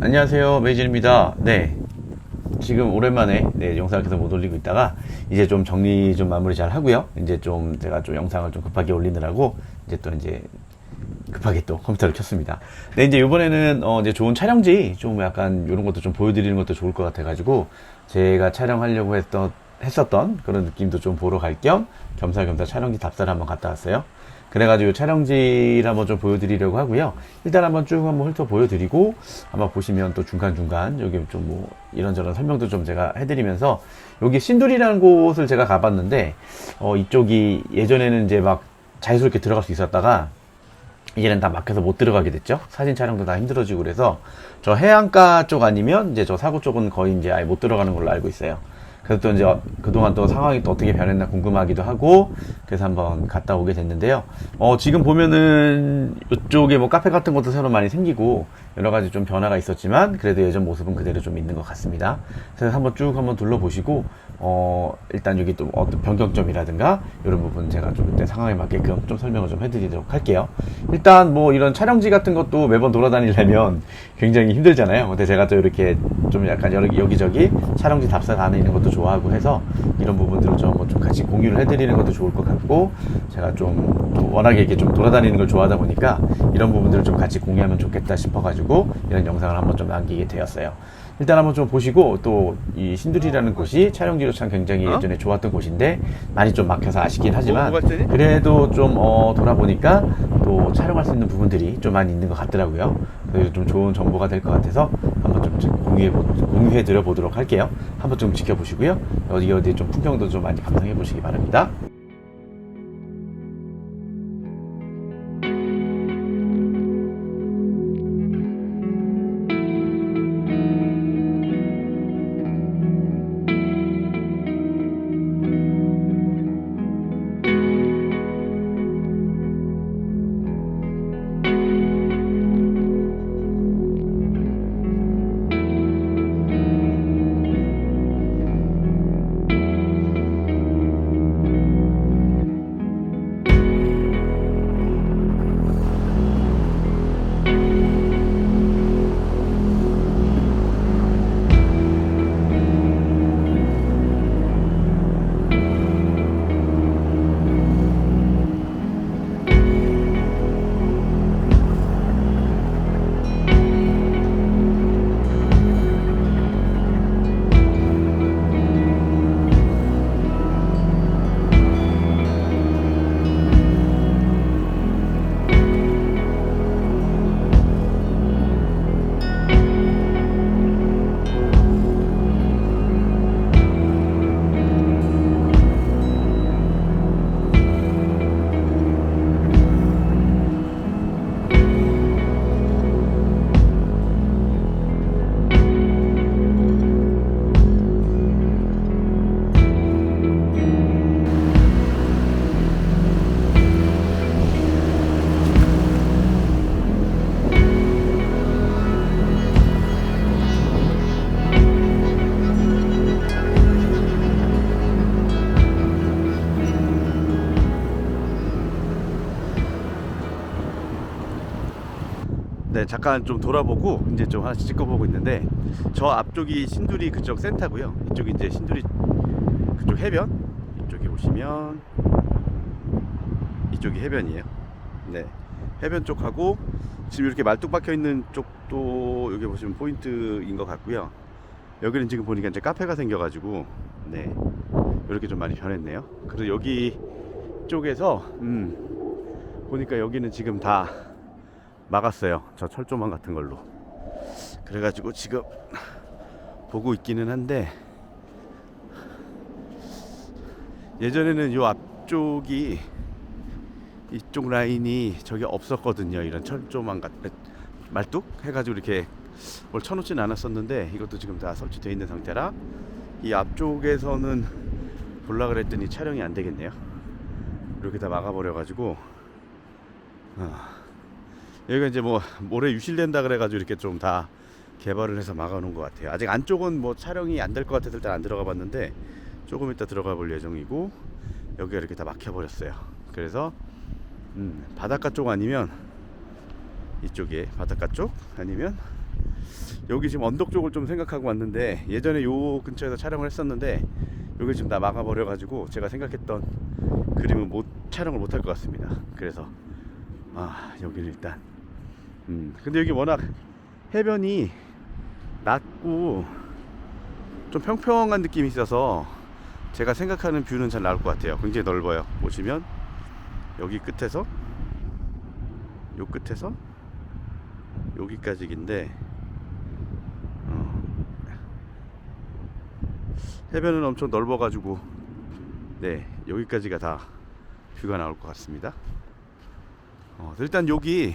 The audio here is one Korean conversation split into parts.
안녕하세요. 메이진입니다. 네. 지금 오랜만에 네, 영상을 계속 못 올리고 있다가 이제 좀 정리 좀 마무리 잘 하고요. 이제 좀 제가 좀 영상을 좀 급하게 올리느라고 이제 또 이제 급하게 또 컴퓨터를 켰습니다. 네 이제 이번에는 어 이제 좋은 촬영지 좀 약간 이런 것도 좀 보여드리는 것도 좋을 것 같아 가지고 제가 촬영하려고 했던 했었던 그런 느낌도 좀 보러 갈 겸 겸사겸사 촬영지 답사를 한번 갔다 왔어요 그래가지고 촬영지를 한번 좀 보여드리려고 하고요. 일단 한번 쭉 한번 훑어 보여드리고 아마 보시면 또 중간중간 여기 좀 뭐 이런저런 설명도 좀 제가 해드리면서 여기 신돌이라는 곳을 제가 가봤는데 어 이쪽이 예전에는 이제 막 자유스럽게 들어갈 수 있었다가 이제는 다 막혀서 못 들어가게 됐죠. 사진 촬영도 다 힘들어지고 그래서 저 해안가 쪽 아니면 이제 저 사고 쪽은 거의 이제 아예 못 들어가는 걸로 알고 있어요. 그래서 또 이제 그동안 또 상황이 또 어떻게 변했나 궁금하기도 하고 그래서 한번 갔다 오게 됐는데요. 어, 지금 보면은 이쪽에 뭐 카페 같은 것도 새로 많이 생기고 여러 가지 좀 변화가 있었지만 그래도 예전 모습은 그대로 좀 있는 것 같습니다. 그래서 한번 쭉 한번 둘러보시고 어, 일단 여기 또 어떤 변경점이라든가 이런 부분 제가 좀 그때 상황에 맞게끔 좀 설명을 좀 해드리도록 할게요. 일단 뭐 이런 촬영지 같은 것도 매번 돌아다니려면 굉장히 힘들잖아요. 근데 제가 또 이렇게 좀 약간 여러, 여기저기 촬영지 답사 다니는 것도 좋아하고 해서 이런 부분들을 좀, 뭐 좀 같이 공유를 해드리는 것도 좋을 것 같고 제가 좀또 워낙에 이렇게 좀 돌아다니는 걸 좋아하다 보니까 이런 부분들을 좀 같이 공유하면 좋겠다 싶어가지고 이런 영상을 한번 좀 남기게 되었어요. 일단 한번 좀 보시고 또 이 신두리라는 곳이 촬영지로 참 굉장히 어? 예전에 좋았던 곳인데 많이 좀 막혀서 아쉽긴 하지만 뭐, 뭐가 있더니? 그래도 좀 어, 돌아보니까 또 촬영할 수 있는 부분들이 좀 많이 있는 것 같더라고요. 그래서 좀 좋은 정보가 될 것 같아서 한번 좀 공유해 보, 공유해 드려 보도록 할게요. 한번 좀 지켜보시고요. 어디 어디 좀 풍경도 좀 많이 감상해 보시기 바랍니다. 네, 잠깐 좀 돌아보고 이제 좀 하나씩 찍어보고 있는데 저 앞쪽이 신두리 그쪽 센터고요. 이쪽이 이제 신두리 그쪽 해변. 이쪽에 보시면 이쪽이 해변이에요. 네, 해변 쪽하고 지금 이렇게 말뚝 박혀 있는 쪽도 여기 보시면 포인트인 것 같고요. 여기는 지금 보니까 이제 카페가 생겨가지고 네 이렇게 좀 많이 변했네요. 그래서 여기 쪽에서 음 보니까 여기는 지금 다 막았어요. 저 철조망 같은 걸로. 그래가지고 지금 보고 있기는 한데 예전에는 요 앞쪽이 이쪽 라인이 저기 없었거든요. 이런 철조망 같은 말뚝 해가지고 이렇게 뭘 쳐놓지는 않았었는데 이것도 지금 다 설치되어 있는 상태라 이 앞쪽에서는 볼라 그랬더니 촬영이 안 되겠네요. 이렇게 다 막아버려가지고. 아. 여기가 이제 뭐 모래 유실된다 그래가지고 이렇게 좀 다 개발을 해서 막아놓은 것 같아요. 아직 안쪽은 뭐 촬영이 안 될 것 같아서 일단 안 들어가 봤는데 조금 이따 들어가 볼 예정이고 여기가 이렇게 다 막혀버렸어요. 그래서 음, 바닷가 쪽 아니면 이쪽에 바닷가 쪽 아니면 여기 지금 언덕 쪽을 좀 생각하고 왔는데 예전에 요 근처에서 촬영을 했었는데 여기 지금 다 막아버려 가지고 제가 생각했던 그림은 못 촬영을 못 할 것 같습니다. 그래서 아 여기는 일단 음 근데 여기 워낙 해변이 낮고 좀 평평한 느낌이 있어서 제가 생각하는 뷰는 잘 나올 것 같아요. 굉장히 넓어요. 보시면 여기 끝에서 요 끝에서 여기까지인데 어, 해변은 엄청 넓어가지고 네 여기까지가 다 뷰가 나올 것 같습니다. 어, 일단 여기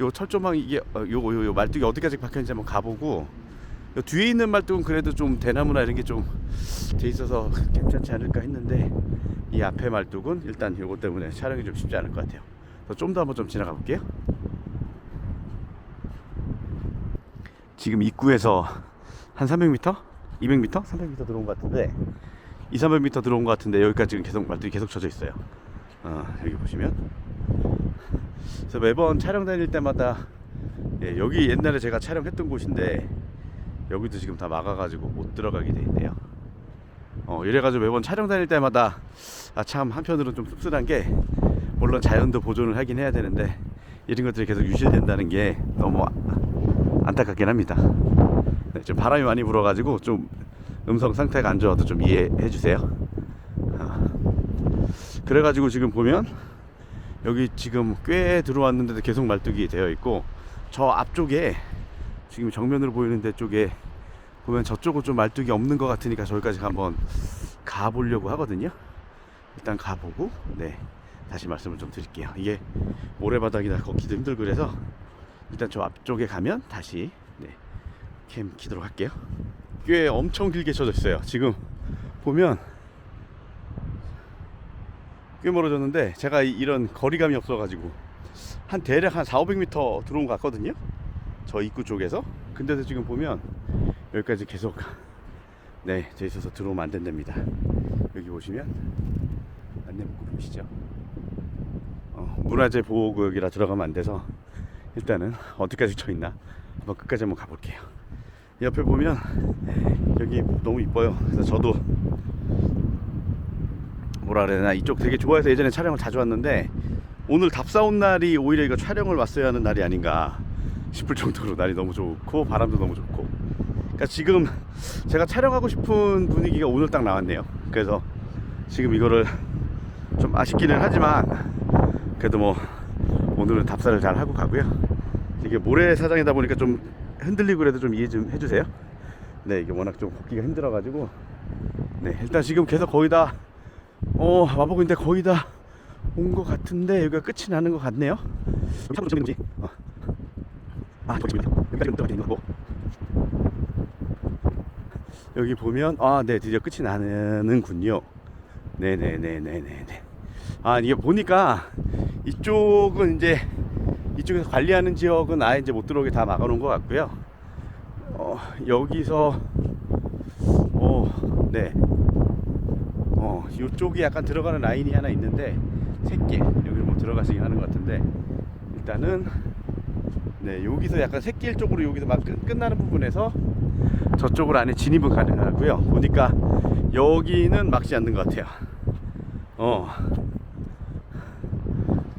요 철조망 이게 어, 요, 요, 요 말뚝이 어디까지 박혀있는지 한번 가보고 요 뒤에 있는 말뚝은 그래도 좀 대나무나 이런 게 좀 돼 있어서 괜찮지 않을까 했는데 이 앞에 말뚝은 일단 요거 때문에 촬영이 좀 쉽지 않을 것 같아요. 좀 더 한번 좀 지나가 볼게요. 지금 입구에서 한 300m? 200m? 300m 들어온 것 같은데 2, 300m 들어온 것 같은데 여기까지 지금 계속 말뚝이 계속 쳐져 있어요. 어, 여기 보시면 그래서 매번 촬영 다닐 때마다 예, 여기 옛날에 제가 촬영했던 곳인데 여기도 지금 다 막아가지고 못 들어가게 돼 있네요. 어, 이래가지고 매번 촬영 다닐 때마다 아 참 한편으로는 좀 씁쓸한 게 물론 자연도 보존을 하긴 해야 되는데 이런 것들이 계속 유실된다는 게 너무 아- 안타깝긴 합니다. 네, 좀 바람이 많이 불어가지고 좀 음성 상태가 안 좋아도 좀 이해해 주세요. 아, 그래가지고 지금 보면 여기 지금 꽤 들어왔는데도 계속 말뚝이 되어 있고 저 앞쪽에 지금 정면으로 보이는 데 쪽에 보면 저쪽은 좀 말뚝이 없는 것 같으니까 저기까지 한번 가보려고 하거든요. 일단 가보고 네 다시 말씀을 좀 드릴게요. 이게 모래바닥이라 걷기도 힘들고 그래서 일단 저 앞쪽에 가면 다시 네, 캠 키도록 할게요. 꽤 엄청 길게 쳐져 있어요. 지금 보면 꽤 멀어졌는데 제가 이- 이런 거리감이 없어가지고 한 대략 한 4, 500m 들어온 것 같거든요. 저 입구 쪽에서. 근데도 지금 보면 여기까지 계속 네, 돼 있어서 들어오면 안 된답니다. 여기 보시면 안내문구 보이시죠? 어, 문화재 보호구역이라 들어가면 안 돼서 일단은 어디까지 쳐 있나 한번 끝까지 한번 가볼게요. 옆에 보면 여기 너무 이뻐요. 그래서 저도 뭐라 그래야 되나 이쪽 되게 좋아해서 예전에 촬영을 자주 왔는데 오늘 답사 온 날이 오히려 이거 촬영을 왔어야 하는 날이 아닌가 싶을 정도로 날이 너무 좋고 바람도 너무 좋고. 그러니까 지금 제가 촬영하고 싶은 분위기가 오늘 딱 나왔네요. 그래서 지금 이거를 좀 아쉽기는 하지만 그래도 뭐 오늘은 답사를 잘 하고 가고요. 이게 모래사장이다 보니까 좀 흔들리고 그래도 좀 이해 좀 해주세요. 네 이게 워낙 좀 걷기가 힘들어 가지고. 네 일단 지금 계속 거의 다 어, 와보고 있는데 거의 다 온 것 같은데 여기가 끝이 나는 것 같네요. 여기 차로 정리는 거지. 어. 아, 저기 있네. 여기까지 들어가 있는 거고. 여기 보면 아, 네, 드디어 끝이 나는군요. 네, 네, 네, 네, 네, 네. 아, 이게 보니까 이쪽은 이제 이쪽에서 관리하는 지역은 아예 이제 못 들어오게 다 막아놓은 것 같고요. 어, 여기서 어, 네. 어, 이쪽이 약간 들어가는 라인이 하나 있는데 새길 여기로 뭐 들어가시긴 하는 것 같은데 일단은 네 여기서 약간 새길 쪽으로 여기서 막 끝, 끝나는 부분에서 저쪽으로 안에 진입은 가능하고요. 보니까 여기는 막지 않는 것 같아요. 어,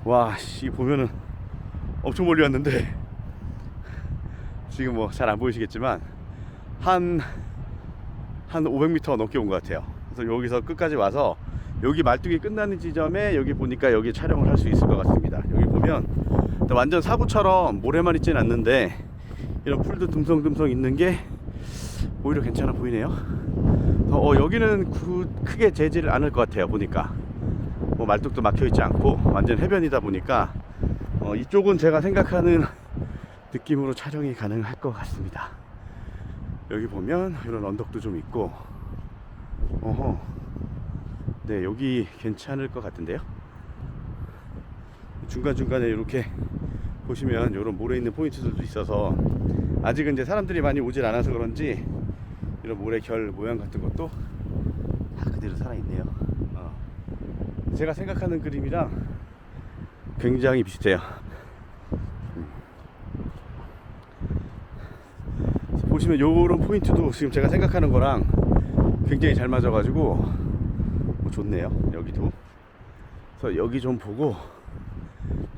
와, 씨 보면은 엄청 멀리 왔는데 지금 뭐 잘 안 보이시겠지만 한 한 500m 넘게 온 것 같아요. 그래서 여기서 끝까지 와서 여기 말뚝이 끝나는 지점에 여기 보니까 여기 촬영을 할 수 있을 것 같습니다. 여기 보면 완전 사구처럼 모래만 있지는 않는데 이런 풀도 듬성듬성 있는 게 오히려 괜찮아 보이네요. 어, 어, 여기는 구, 크게 재지를 않을 것 같아요. 보니까 뭐 말뚝도 막혀 있지 않고 완전 해변이다 보니까 어, 이쪽은 제가 생각하는 느낌으로 촬영이 가능할 것 같습니다. 여기 보면 이런 언덕도 좀 있고 어허 네 여기 괜찮을 것 같은데요 중간중간에 이렇게 보시면 이런 모래 있는 포인트들도 있어서 아직은 이제 사람들이 많이 오질 않아서 그런지 이런 모래 결 모양 같은 것도 다 그대로 살아있네요 어. 제가 생각하는 그림이랑 굉장히 비슷해요 음. 보시면 요런 포인트도 지금 제가 생각하는 거랑 굉장히 잘 맞아가지고 뭐 좋네요 여기도. 그래서 여기 좀 보고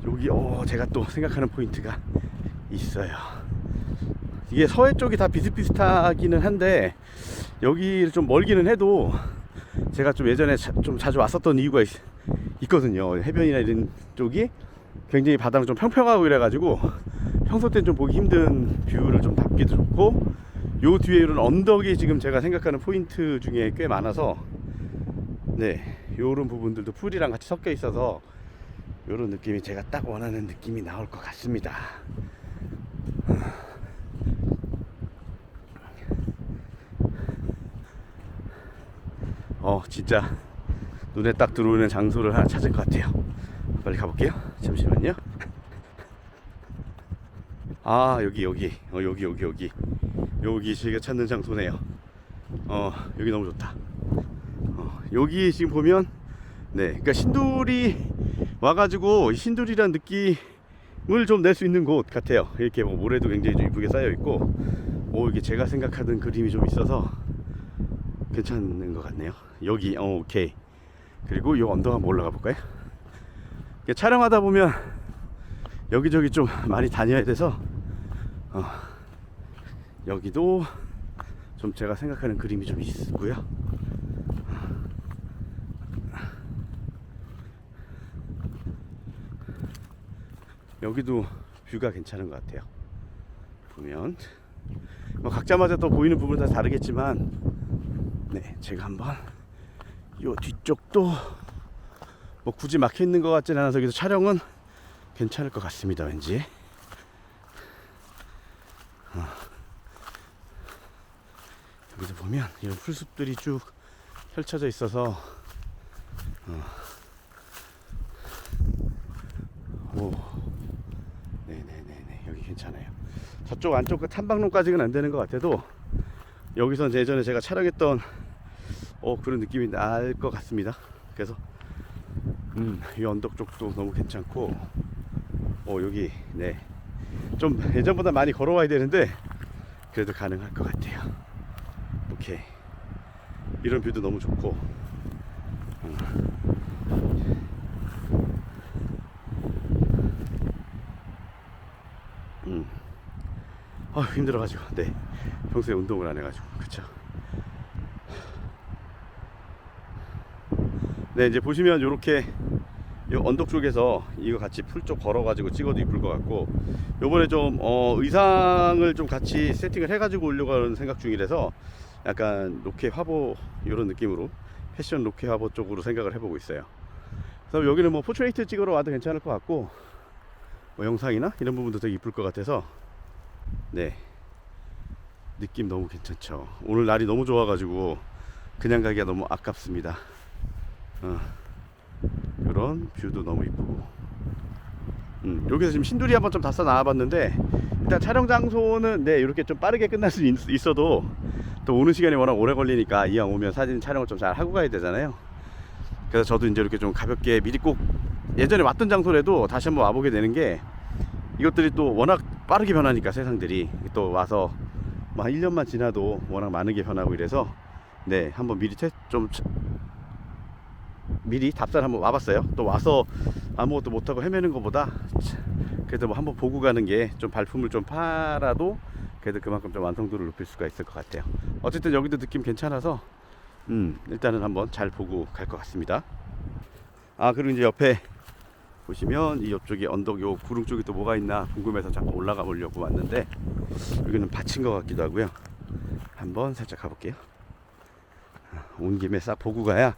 여기 어 제가 또 생각하는 포인트가 있어요. 이게 서해 쪽이 다 비슷비슷하기는 한데 여기 좀 멀기는 해도 제가 좀 예전에 자, 좀 자주 왔었던 이유가 있, 있거든요. 해변이나 이런 쪽이 굉장히 바다는 좀 평평하고 이래가지고 평소 때는 좀 보기 힘든 뷰를 좀 담기도 좋고 요 뒤에 이런 언덕이 지금 제가 생각하는 포인트 중에 꽤 많아서 네 요런 부분들도 풀이랑 같이 섞여 있어서 요런 느낌이 제가 딱 원하는 느낌이 나올 것 같습니다. 어 진짜 눈에 딱 들어오는 장소를 하나 찾은 것 같아요. 빨리 가볼게요. 잠시만요. 아 여기 여기. 어 여기 여기 여기 여기 제가 찾는 장소네요. 어 여기 너무 좋다. 어, 여기 지금 보면 네 그러니까 신돌이 와가지고 이 신돌이란 느낌을 좀 낼 수 있는 곳 같아요. 이렇게 뭐 모래도 굉장히 좀 이쁘게 쌓여 있고 오 이게 제가 생각하던 그림이 좀 있어서 괜찮은 것 같네요. 여기 어 오케이. 그리고 이 언덕 한번 올라가 볼까요? 촬영하다 보면 여기저기 좀 많이 다녀야 돼서 어, 여기도 좀 제가 생각하는 그림이 좀 있고요. 여기도 뷰가 괜찮은 것 같아요. 보면 뭐 각자마다 또 보이는 부분은 다 다르겠지만, 네 제가 한번 요 뒤쪽도 뭐 굳이 막혀 있는 것 같지는 않아서 여기서 촬영은 괜찮을 것 같습니다. 왠지. 어. 여기도 보면 이런 풀숲들이 쭉 펼쳐져 있어서 어. 오. 네네네네 여기 괜찮아요. 저쪽 안쪽 그 탐방로까지는 안 되는 것 같아도 여기서 예전에 제가 촬영했던 어 그런 느낌이 날 것 같습니다. 그래서 음, 이 언덕 쪽도 너무 괜찮고, 어, 여기, 네. 좀 예전보다 많이 걸어와야 되는데, 그래도 가능할 것 같아요. 오케이. 이런 뷰도 너무 좋고, 음. 아 힘들어가지고, 네. 평소에 운동을 안 해가지고, 그쵸. 네, 이제 보시면 이렇게 이 언덕 쪽에서 이거 같이 풀 쪽 걸어가지고 찍어도 이쁠 것 같고 요번에 좀 어, 의상을 좀 같이 세팅을 해가지고 오려고 하는 생각 중이라서 약간 로케 화보 이런 느낌으로 패션 로케 화보 쪽으로 생각을 해보고 있어요. 그래서 여기는 뭐 포트레이트 찍으러 와도 괜찮을 것 같고 뭐 영상이나 이런 부분도 되게 이쁠 것 같아서 네 느낌 너무 괜찮죠. 오늘 날이 너무 좋아가지고 그냥 가기가 너무 아깝습니다. 어, 이런 뷰도 너무 이쁘고 음, 여기서 지금 신두리 한번 좀 다싸 나와봤는데 일단 촬영 장소는 네 이렇게 좀 빠르게 끝날 수 있, 있어도 또 오는 시간이 워낙 오래 걸리니까 이왕 오면 사진 촬영을 좀 잘 하고 가야 되잖아요. 그래서 저도 이제 이렇게 좀 가볍게 미리 꼭 예전에 왔던 장소라도 다시 한번 와보게 되는 게 이것들이 또 워낙 빠르게 변하니까 세상들이. 또 와서 뭐한 1년만 지나도 워낙 많은 게 변하고 이래서 네 한번 미리 테, 좀 미리 답사를 한번 와봤어요. 또 와서 아무것도 못하고 헤매는 것보다 그래도 뭐 한번 보고 가는 게 좀 발품을 좀 팔아도 그래도 그만큼 좀 완성도를 높일 수가 있을 것 같아요. 어쨌든 여기도 느낌 괜찮아서 음 일단은 한번 잘 보고 갈 것 같습니다. 아 그리고 이제 옆에 보시면 이 옆쪽에 언덕 요 구릉 쪽에 또 뭐가 있나 궁금해서 잠깐 올라가 보려고 왔는데 여기는 밭인 것 같기도 하고요. 한번 살짝 가볼게요. 아, 온 김에 싹 보고 가야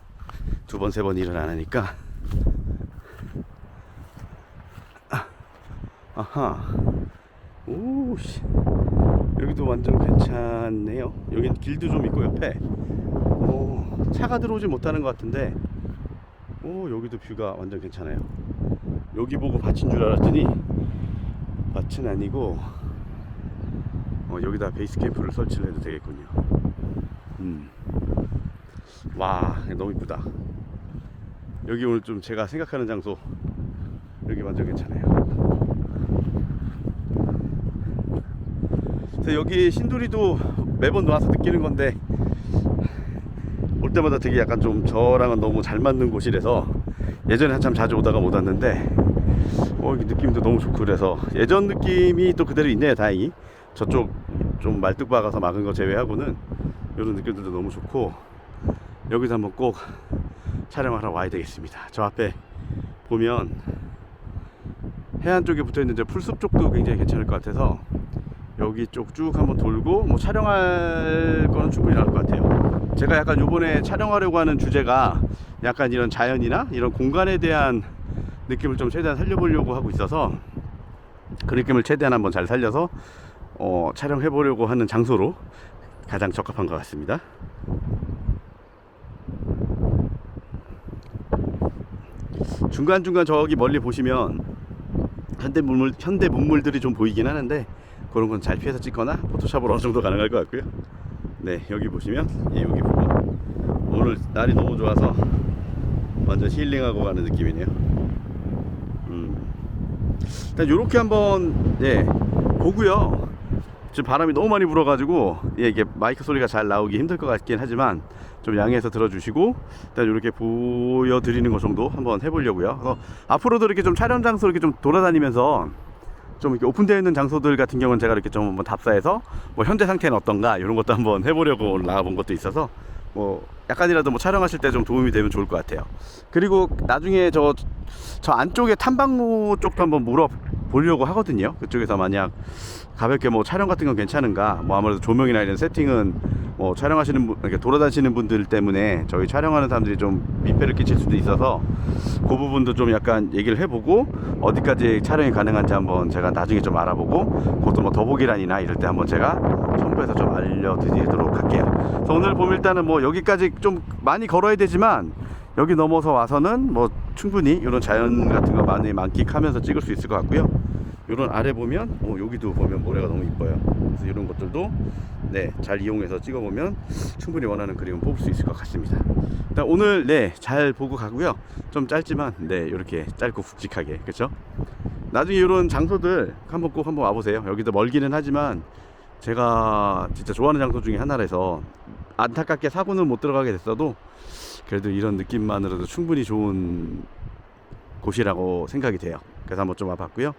두 번, 세번 하니까. 아, 아하. 오, 씨. 여기도 완전 괜찮네요. 여긴 길도 좀 있고, 옆에. 오, 차가 들어오지 못하는 것 같은데. 오, 여기도 뷰가 완전 괜찮아요. 여기 보고 밭인 줄 알았더니, 밭은 아니고, 어, 여기다 베이스 캠프를 설치를 해도 되겠군요. 음. 와 너무 이쁘다 여기 오늘 좀 제가 생각하는 장소 여기 완전 괜찮아요. 그래서 여기 신도리도 매번 와서 느끼는 건데 올 때마다 되게 약간 좀 저랑은 너무 잘 맞는 곳이라서 예전에 한참 자주 오다가 못 왔는데 어, 이 느낌도 너무 좋고 그래서 예전 느낌이 또 그대로 있네요 다행히. 저쪽 좀 말뚝 박아서 막은 거 제외하고는 이런 느낌들도 너무 좋고 여기서 한번 꼭 촬영하러 와야 되겠습니다 저 앞에 보면 해안 쪽에 붙어 있는 저 풀숲 쪽도 굉장히 괜찮을 것 같아서 여기 쪽 쭉 한번 돌고 뭐 촬영할 거는 충분히 나올 것 같아요. 제가 약간 요번에 촬영하려고 하는 주제가 약간 이런 자연이나 이런 공간에 대한 느낌을 좀 최대한 살려보려고 하고 있어서 그 느낌을 최대한 한번 잘 살려서 어, 촬영해 보려고 하는 장소로 가장 적합한 것 같습니다. 중간중간 저기 멀리 보시면 현대 문물 현대 문물들이 좀 보이긴 하는데 그런 건 잘 피해서 찍거나 포토샵으로 어느 정도 가능할 것 같고요. 네 여기 보시면 예, 여기 보고 오늘 날이 너무 좋아서 완전 힐링하고 가는 느낌이네요. 음. 일단 요렇게 한번 예 보고요. 지금 바람이 너무 많이 불어가지고 예, 이게 마이크 소리가 잘 나오기 힘들 것 같긴 하지만 좀 양해해서 들어주시고 일단 이렇게 보여드리는 것 정도 한번 해보려고요. 그래서 앞으로도 이렇게 좀 촬영 장소 이렇게 좀 돌아다니면서 좀 이렇게 오픈되어 있는 장소들 같은 경우는 제가 이렇게 좀 한번 답사해서 뭐 현재 상태는 어떤가 이런 것도 한번 해보려고 나가본 것도 있어서 뭐 약간이라도 뭐 촬영하실 때 좀 도움이 되면 좋을 것 같아요. 그리고 나중에 저, 저 안쪽에 탐방로 쪽도 한번 물어보려고 하거든요. 그쪽에서 만약 가볍게 뭐 촬영 같은 건 괜찮은가 뭐 아무래도 조명이나 이런 세팅은 뭐 촬영하시는 분 이렇게 돌아다니시는 분들 때문에 저희 촬영하는 사람들이 좀 민폐를 끼칠 수도 있어서 그 부분도 좀 약간 얘기를 해보고 어디까지 촬영이 가능한지 한번 제가 나중에 좀 알아보고 그것도 뭐 더보기란이나 이럴 때 한번 제가 첨부해서 좀 알려드리도록 할게요. 그래서 오늘 보면 일단은 뭐 여기까지 좀 많이 걸어야 되지만 여기 넘어서 와서는 뭐 충분히 이런 자연 같은 거 많이 만끽하면서 찍을 수 있을 것 같고요. 이런 아래 보면 어, 여기도 보면 모래가 너무 이뻐요. 그래서 이런 것들도 네, 잘 이용해서 찍어보면 충분히 원하는 그림을 뽑을 수 있을 것 같습니다. 일단 오늘 네, 잘 보고 가고요. 좀 짧지만 네, 이렇게 짧고 굵직하게 그렇죠? 나중에 이런 장소들 한번 꼭 한번 와보세요. 여기도 멀기는 하지만 제가 진짜 좋아하는 장소 중에 하나라서 안타깝게 사고는 못 들어가게 됐어도 그래도 이런 느낌만으로도 충분히 좋은 곳이라고 생각이 돼요. 그래서 한번 좀 와봤고요.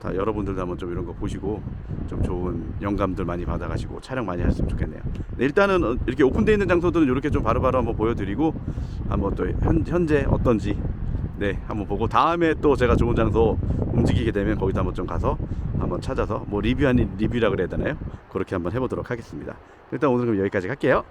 다 여러분들도 한번 좀 이런 거 보시고 좀 좋은 영감들 많이 받아가시고 촬영 많이 하셨으면 좋겠네요. 네, 일단은 어, 이렇게 오픈되어 있는 장소들은 이렇게 좀 바로바로 한번 보여드리고 한번 또 현, 현재 어떤지 네 한번 보고 다음에 또 제가 좋은 장소 움직이게 되면 거기도 한번 좀 가서 한번 찾아서 뭐 리뷰 아닌 리뷰라 그래야 되나요? 그렇게 한번 해보도록 하겠습니다. 일단 오늘 그럼 여기까지 갈게요.